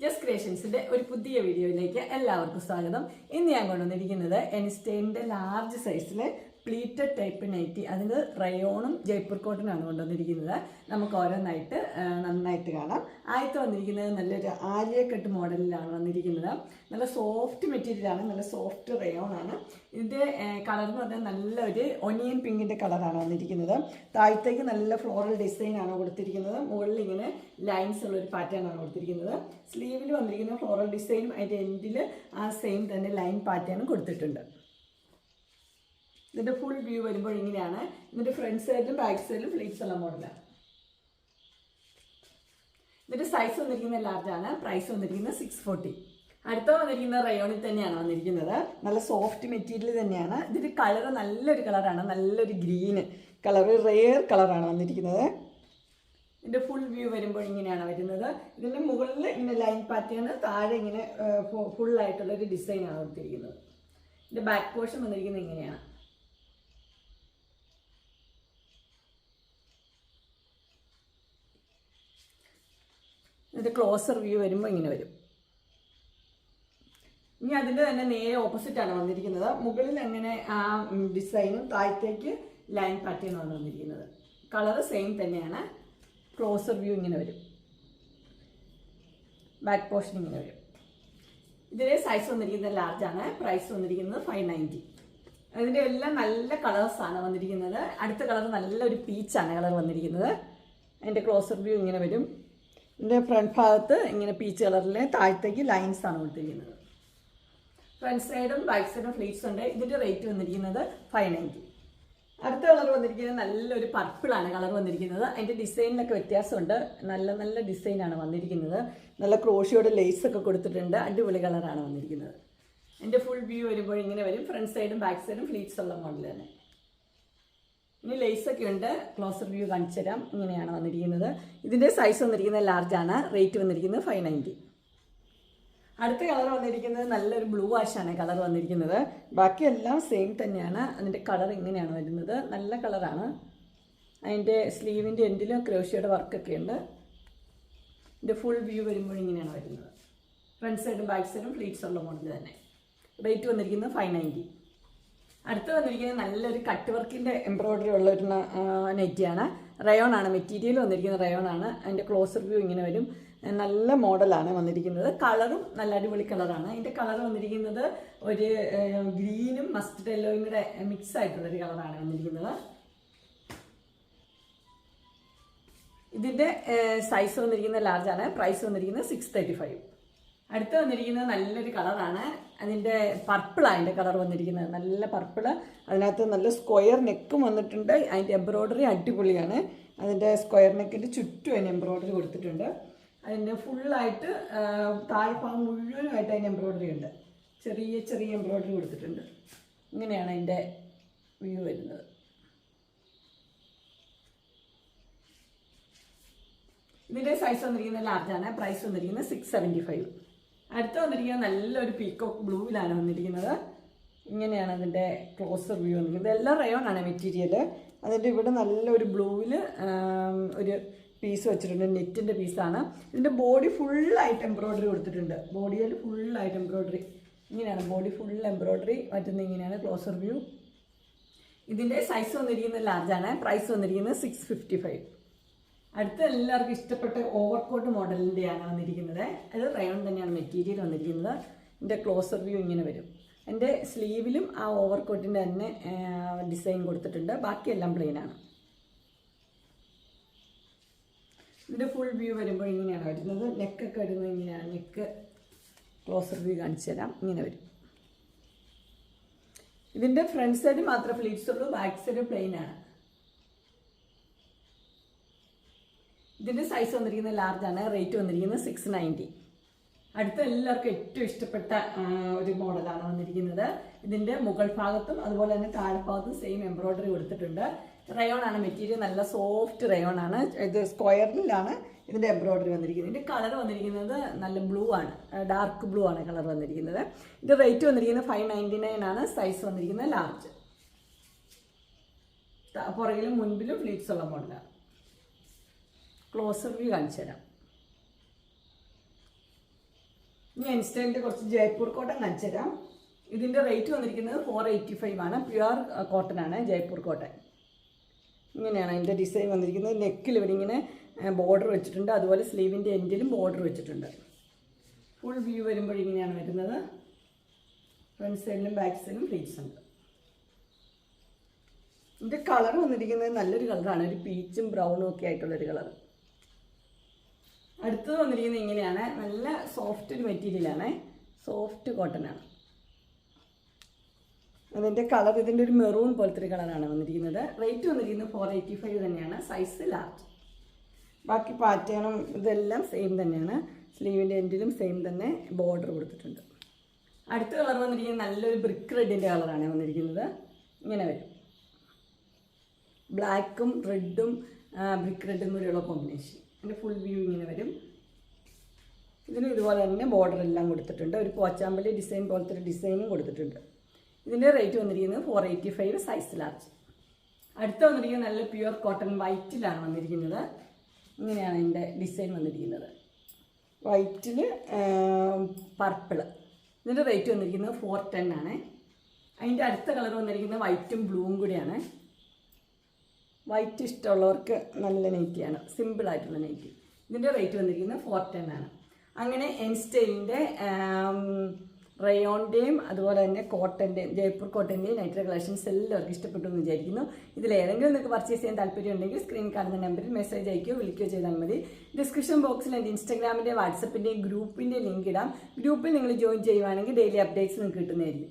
Just ക്രിയേഷൻസിന്റെ ഒരു പുതിയ വീഡിയോയിലേക്ക് എല്ലാവർക്കും സ്വാഗതം. ഇന്ന് ഞാൻ കൊണ്ടുവന്നിരിക്കുന്നത് എൻസ്റ്റൈന്റെ ലാർജ് സൈസിലെ പ്ലീറ്റഡ് ടൈപ്പ് നൈറ്റി അതിന് റയോണും ജയ്പൂർ കോട്ടനാണ് കൊണ്ടുവന്നിരിക്കുന്നത്. നമുക്ക് ഓരോന്നായിട്ട് ആ, നന്നായിട്ട് കാണാം. ആദ്യത്തെ വന്നിരിക്കുന്നത് നല്ലൊരു ആര്യക്കെട്ട് മോഡലിലാണ് വന്നിരിക്കുന്നത്. നല്ല സോഫ്റ്റ് മെറ്റീരിയലാണ് നല്ല സോഫ്റ്റ് റയോൺ ആണ്. ഇതിന്റെ കളർ എന്ന് പറഞ്ഞാൽ നല്ലൊരു ഒനിയൻ പിങ്കിന്റെ കളറാണ് വന്നിരിക്കുന്നത്. താഴത്തേക്ക് നല്ല ഫ്ലോറൽ ഡിസൈനാണ് കൊടുത്തിരിക്കുന്നത്. മുകളിൽ ഇങ്ങനെ ലൈൻസ് ഉള്ള ഒരു പാറ്റേൺ ആണ് കൊടുത്തിരിക്കുന്നത്. സ്ലീവിൽ വന്നിരിക്കുന്ന ഫ്ലോറൽ ഡിസൈനും അതിന്റെ എൻഡിൽ ആ സെയിം തന്നെ ലൈൻ പാറ്റേണും കൊടുത്തിട്ടുണ്ട്. ഇതിന്റെ ഫുൾ വ്യൂ വരുമ്പോൾ ഇങ്ങനെയാണ്. ഇതിന്റെ ഫ്രണ്ട് സൈഡിലും ബാക്ക് സൈഡിലും ഫ്ലീറ്റ്സ് ഉള്ള മോഡലാണ് ഇതിന്റെ സൈസ് വന്നിരിക്കുന്നത് ലാർജാണ് പ്രൈസ് വന്നിരിക്കുന്നത് സിക്സ് ഫോർട്ടി അടുത്ത വന്നിരിക്കുന്ന റയോണിൽ തന്നെയാണ് വന്നിരിക്കുന്നത്. നല്ല സോഫ്റ്റ് മെറ്റീരിയൽ തന്നെയാണ്. ഇതിന്റെ കളർ നല്ലൊരു കളറാണ് നല്ലൊരു ഗ്രീന് കളർ റെയർ കളറാണ് വന്നിരിക്കുന്നത്. ഇതിന്റെ ഫുൾ വ്യൂ വരുമ്പോൾ ഇങ്ങനെയാണ് വരുന്നത്. ഇതിന്റെ മുകളിൽ ഇങ്ങനെ ലൈൻ പാറ്റേൺ താഴെ ഇങ്ങനെ ഫുള്ളായിട്ടുള്ളൊരു ഡിസൈനാണ് കൊടുത്തിരിക്കുന്നത് ഇതിന്റെ ബാക്ക് പോർഷൻ വന്നിരിക്കുന്നത് ഇങ്ങനെയാണ്. ഇതിന്റെ ക്ലോസർ വ്യൂ വരുമ്പോൾ ഇങ്ങനെ വരും. ഇനി അതിന്റെ തന്നെ നേരെ ഓപ്പോസിറ്റാണ് വന്നിരിക്കുന്നത്. മുകളിൽ അങ്ങനെ ആ ഡിസൈനും താഴത്തേക്ക് ലൈൻ പാറ്റേണാണ് വന്നിരിക്കുന്നത്. കളർ സെയിം തന്നെയാണ്. ക്ലോസർ വ്യൂ ഇങ്ങനെ വരും. ബാക്ക് പോർഷൻ ഇങ്ങനെ വരും. ഇതിലെ സൈസ് വന്നിരിക്കുന്നത് ലാർജാണ് പ്രൈസ് വന്നിരിക്കുന്നത് ഫൈവ് നയന്റി അതിന്റെ എല്ലാം നല്ല കളേഴ്സാണ് വന്നിരിക്കുന്നത്. അടുത്ത കളർ നല്ലൊരു പീച്ചാണ് കളർ വന്നിരിക്കുന്നത്. അതിന്റെ ക്ലോസർ വ്യൂ ഇങ്ങനെ വരും. ഇതിന്റെ ഫ്രണ്ട് ഭാഗത്ത് ഇങ്ങനെ പീച്ച് കളറിലെ താഴത്തേക്ക് ലൈൻസ് ആണ് കൊടുത്തിരിക്കുന്നത്. ഫ്രണ്ട് സൈഡും ബാക്ക് സൈഡും ഫ്ലീറ്റ്സ് ഉണ്ട്. ഇതിന്റെ റേറ്റ് വന്നിരിക്കുന്നത് ഫൈവ് നയന്റി അടുത്ത കളർ വന്നിരിക്കുന്നത് നല്ലൊരു പർപ്പിളാണ് കളർ വന്നിരിക്കുന്നത്. അതിന്റെ ഡിസൈനിലൊക്കെ വ്യത്യാസമുണ്ട്. നല്ല നല്ല ഡിസൈനാണ് വന്നിരിക്കുന്നത്. നല്ല ക്രോഷിയോടെ ലേസ് ഒക്കെ കൊടുത്തിട്ടുണ്ട്. അടിപൊളി കളറാണ് വന്നിരിക്കുന്നത്. എന്റെ ഫുൾ വ്യൂ വരുമ്പോൾ ഇങ്ങനെ വരും. ഫ്രണ്ട് സൈഡും ബാക്ക് സൈഡും ഫ്ലീറ്റ്സ് ഉള്ള മോഡൽ തന്നെ. ഇനി ലേസ് ഒക്കെ ഉണ്ട്. ക്ലോസർ വ്യൂ കാണിച്ചു തരാം. ഇങ്ങനെയാണ് വന്നിരിക്കുന്നത്. ഇതിന്റെ സൈസ് വന്നിരിക്കുന്നത് ലാർജ് ആണ്. റേറ്റ് വന്നിരിക്കുന്നത് ഫൈവ് നയന്റി അടുത്ത കളർ വന്നിരിക്കുന്നത് നല്ലൊരു ബ്ലൂ വാഷാണ് കളർ വന്നിരിക്കുന്നത്. ബാക്കിയെല്ലാം സെയിം തന്നെയാണ്. അതിന്റെ കളർ ഇങ്ങനെയാണ് വരുന്നത്. നല്ല കളറാണ് അതിന്റെ സ്ലീവിന്റെ എൻഡിലും ക്രോഷിയുടെ വർക്കൊക്കെ ഉണ്ട്. ഇതിന്റെ ഫുൾ വ്യൂ വരുമ്പോൾ ഇങ്ങനെയാണ് വരുന്നത്. ഫ്രണ്ട് സൈഡും ബാക്ക് സൈഡും ഫ്ലീറ്റ്സ് ഉള്ള മോഡൽ തന്നെ. റേറ്റ് വന്നിരിക്കുന്നത് ഫൈവ് നയന്റി അടുത്ത് വന്നിരിക്കുന്നത് നല്ലൊരു കട്ട് വർക്കിന്റെ എംബ്രോയ്ഡറി ഉള്ള ഒരു നെറ്റിയാണ്. റയോൺ ആണ് മെറ്റീരിയൽ വന്നിരിക്കുന്ന റയോൺ ആണ്. അതിന്റെ ക്ലോസർ വ്യൂ ഇങ്ങനെ വരും. നല്ല മോഡലാണ് വന്നിരിക്കുന്നത്. കളറും നല്ല അടിപൊളി കളറാണ് അതിന്റെ കളർ വന്നിരിക്കുന്നത് ഒരു ഗ്രീനും മസ്റ്റർഡ് യെല്ലോയും കൂടെ മിക്സ് ആയിട്ടുള്ളൊരു കളറാണ് വന്നിരിക്കുന്നത്. ഇതിന്റെ സൈസ് വന്നിരിക്കുന്നത് ലാർജാണ് പ്രൈസ് വന്നിരിക്കുന്നത് സിക്സ് തേർട്ടി ഫൈവ് അടുത്ത് വന്നിരിക്കുന്നത് നല്ലൊരു കളറാണ്. അതിന്റെ പർപ്പിളാണ് അതിന്റെ കളർ വന്നിരിക്കുന്നത്. നല്ല പർപ്പിൾ അതിനകത്ത് നല്ല സ്ക്വയർ നെക്കും വന്നിട്ടുണ്ട്. അതിന്റെ എംബ്രോയ്ഡറി അടിപൊളിയാണ്. അതിന്റെ സ്ക്വയർ നെക്കിന്റെ ചുറ്റും അതിന് എംബ്രോയ്ഡറി കൊടുത്തിട്ടുണ്ട്. അതിന്റെ ഫുള്ളായിട്ട് താഴ്ഭാഗം മുഴുവനുമായിട്ട് അതിന് എംബ്രോയ്ഡറി ഉണ്ട്. ചെറിയ ചെറിയ എംബ്രോയ്ഡറി കൊടുത്തിട്ടുണ്ട്. ഇങ്ങനെയാണ് അതിന്റെ വ്യൂ വരുന്നത്. ഇതിന്റെ സൈസ് വന്നിരിക്കുന്നത് ലാർജാണ് പ്രൈസ് വന്നിരിക്കുന്നത് സിക്സ് സെവന്റി ഫൈവ് അടുത്ത് വന്നിരിക്കുന്നത് നല്ലൊരു പീക്കോക്ക് ബ്ലൂവിലാണ് വന്നിരിക്കുന്നത്. ഇങ്ങനെയാണ് അതിന്റെ ക്ലോസർ വ്യൂ വന്നിരിക്കുന്നത്. റയോൺ ആണ് മെറ്റീരിയൽ അതിന്റെ ഇവിടെ നല്ലൊരു ബ്ലൂവിൽ ഒരു പീസ് വെച്ചിട്ടുണ്ട്. നെറ്റിന്റെ പീസാണ് ഇതിന്റെ ബോഡി ഫുള്ളായിട്ട് എംബ്രോയ്ഡറി കൊടുത്തിട്ടുണ്ട്. ബോഡിയിൽ ഫുള്ളായിട്ട് എംബ്രോയ്ഡറി ഇങ്ങനെയാണ് ബോഡി ഫുൾ എംബ്രോയ്ഡറി പറ്റുന്ന ഇങ്ങനെയാണ് ക്ലോസർ വ്യൂ ഇതിന്റെ സൈസ് വന്നിരിക്കുന്നത് ലാർജാണ് പ്രൈസ് വന്നിരിക്കുന്നത് സിക്സ് ഫിഫ്റ്റി ഫൈവ് അടുത്ത എല്ലാവർക്കും ഇഷ്ടപ്പെട്ട ഓവർകോട്ട് മോഡലിന്റെയാണ് വന്നിരിക്കുന്നത്. അത് റയോൺ തന്നെയാണ് മെറ്റീരിയൽ വന്നിരിക്കുന്നത്. എന്റെ ക്ലോസർ വ്യൂ ഇങ്ങനെ വരും. എന്റെ സ്ലീവിലും ആ ഓവർകോട്ടിന്റെ തന്നെ ഡിസൈൻ കൊടുത്തിട്ടുണ്ട്. ബാക്കിയെല്ലാം പ്ലെയിനാണ് ഇതിന്റെ ഫുൾ വ്യൂ വരുമ്പോൾ ഇങ്ങനെയാണ് വരുന്നത്. നെക്കൊക്കെ വരുന്നത് ഇങ്ങനെയാണ്. നെക്ക് ക്ലോസർ വ്യൂ കാണിച്ചു തരാം. ഇങ്ങനെ വരും. ഇതിന്റെ ഫ്രണ്ട് സൈഡ് മാത്രമേ ഫ്ലീറ്റ്സ് ഉള്ളൂ ബാക്ക് സൈഡ് പ്ലെയിൻ ഇതിന്റെ സൈസ് വന്നിരിക്കുന്നത് ലാർജ് ആണ്. റേറ്റ് വന്നിരിക്കുന്നത് സിക്സ് നയന്റി അടുത്ത എല്ലാവർക്കും ഏറ്റവും ഇഷ്ടപ്പെട്ട ഒരു മോഡലാണ് വന്നിരിക്കുന്നത്. ഇതിന്റെ മുകൾ ഭാഗത്തും അതുപോലെ തന്നെ താഴ്ഭാഗത്തും സെയിം എംബ്രോയിഡറി കൊടുത്തിട്ടുണ്ട്. റയോൺ ആണ് മെറ്റീരിയൽ നല്ല സോഫ്റ്റ് റയോൺ ആണ്. ഇത് സ്ക്വയറിലാണ് ഇതിന്റെ എംബ്രോയിഡറി വന്നിരിക്കുന്നത്. ഇതിന്റെ കളർ വന്നിരിക്കുന്നത് നല്ല ബ്ലൂ ആണ്. ഡാർക്ക് ബ്ലൂ ആണ് കളർ വന്നിരിക്കുന്നത്. ഇത് റേറ്റ് വന്നിരിക്കുന്നത് ഫൈവ് നയന്റി നയൻ ആണ്. സൈസ് വന്നിരിക്കുന്നത് ലാർജ് പുറകിലും മുൻപിലും ഫ്ലീറ്റ്സ് ഉള്ള മോഡലാണ് ക്ലോസർ വ്യൂ കാണിച്ചു തരാം. ഇനി എൻസ്റ്റൈലിന്റെ കുറച്ച് ജയ്പൂർ കോട്ടൺ കാണിച്ചു തരാം. ഇതിന്റെ റേറ്റ് വന്നിരിക്കുന്നത് ഫോർ എയ്റ്റി ഫൈവ് ആണ് പ്യുവർ കോട്ടൺ ആണ് ജയ്പൂർ കോട്ടൺ. ഇങ്ങനെയാണ് അതിന്റെ ഡിസൈൻ വന്നിരിക്കുന്നത്. നെക്കിൽ ഇവിടെ ഇങ്ങനെ ബോർഡർ വെച്ചിട്ടുണ്ട്. അതുപോലെ സ്ലീവിന്റെ എൻഡിലും ബോർഡർ വെച്ചിട്ടുണ്ട്. ഫുൾ വ്യൂ വരുമ്പോൾ ഇങ്ങനെയാണ് വരുന്നത്. ഫ്രണ്ട് സൈഡിലും ബാക്ക് സൈഡിലും ഫ്ലീറ്റ്സ് ഉണ്ട്. ഇതിന്റെ കളർ വന്നിരിക്കുന്നത് നല്ലൊരു കളറാണ് ഒരു പീച്ചും ബ്രൗണും ഒക്കെ ആയിട്ടുള്ളൊരു കളർ അടുത്തത് വന്നിരിക്കുന്നത് ഇങ്ങനെയാണ്. നല്ല സോഫ്റ്റ് ഒരു മെറ്റീരിയലാണ് സോഫ്റ്റ് കോട്ടൺ ആണ്. അതിന്റെ കളർ ഇതിന്റെ ഒരു മെറൂൺ പോലത്തെ ഒരു കളറാണ് വന്നിരിക്കുന്നത്. റേറ്റ് വന്നിരിക്കുന്നത് ഫോർ എയ്റ്റി ഫൈവ് തന്നെയാണ്. സൈസ് ലാർജ് ബാക്കി പാറ്റേണും ഇതെല്ലാം സെയിം തന്നെയാണ്. സ്ലീവിന്റെ എൻഡിലും സെയിം തന്നെ. ബോർഡർ കൊടുത്തിട്ടുണ്ട്. അടുത്ത കളർ വന്നിരിക്കുന്നത് നല്ലൊരു ബ്രിക്ക് റെഡിന്റെ കളറാണ് വന്നിരിക്കുന്നത്. ഇങ്ങനെ വരും. ബ്ലാക്കും റെഡും ബ്രിക്ക് റെഡും കൂടിയുള്ള കോമ്പിനേഷൻ അതിന്റെ ഫുൾ വ്യൂ ഇങ്ങനെ വരും. ഇതിന് ഇതുപോലെ തന്നെ ബോർഡർ എല്ലാം കൊടുത്തിട്ടുണ്ട്. ഒരു പോച്ചാമ്പലി ഡിസൈൻ പോലത്തെ ഒരു ഡിസൈനും കൊടുത്തിട്ടുണ്ട്. ഇതിന്റെ റേറ്റ് വന്നിരിക്കുന്നത് four eighty five size large അടുത്ത വന്നിരിക്കുന്നത് നല്ല പ്യുവർ കോട്ടൺ വൈറ്റിലാണ് വന്നിരിക്കുന്നത്. ഇങ്ങനെയാണ് ഇതിന്റെ ഡിസൈൻ വന്നിരിക്കുന്നത്. വൈറ്റിൽ പർപ്പിൾ ഇതിന്റെ റേറ്റ് വന്നിരിക്കുന്നത് ഫോർ ടെൻ ആണ്. അതിന്റെ അടുത്ത കളർ വന്നിരിക്കുന്നത് വൈറ്റും ബ്ലൂവും കൂടിയാണ്. വൈറ്റ് ഇഷ്ടമുള്ളവർക്ക് നല്ല നൈറ്റിയാണ് സിമ്പിളായിട്ടുള്ള നൈറ്റി ഇതിന്റെ റേറ്റ് വന്നിരിക്കുന്നത് ഫോർ ടെൻ ആണ്. അങ്ങനെ എൻസ്റ്റൈന്റെ റയോണിന്റെയും അതുപോലെ തന്നെ കോട്ടന്റെയും ജയ്പൂർ കോട്ടന്റെയും നൈറ്റർ കളക്ഷൻസ് എല്ലാവർക്കും ഇഷ്ടപ്പെട്ടു എന്ന് വിചാരിക്കുന്നു. ഇതിൽ ഏതെങ്കിലും നിങ്ങൾക്ക് പർച്ചേസ് ചെയ്യാൻ താല്പര്യം ഉണ്ടെങ്കിൽ സ്ക്രീൻ കാണുന്ന നമ്പറിൽ മെസ്സേജ് അയക്കുകയോ വിളിക്കുകയോ ചെയ്താൽ മതി. ഡിസ്ക്രിപ്ഷൻ ബോക്സിൽ എന്റെ ഇൻസ്റ്റാഗ്രാമിന്റെ വാട്സപ്പിന്റെയും ഗ്രൂപ്പിന്റെ ലിങ്ക് ഇടാം. ഗ്രൂപ്പിൽ നിങ്ങൾ ജോയിൻ ചെയ്യുവാണെങ്കിൽ ഡെയിലി അപ്ഡേറ്റ്സ് നിങ്ങൾക്ക് കിട്ടുന്നതായിരിക്കും.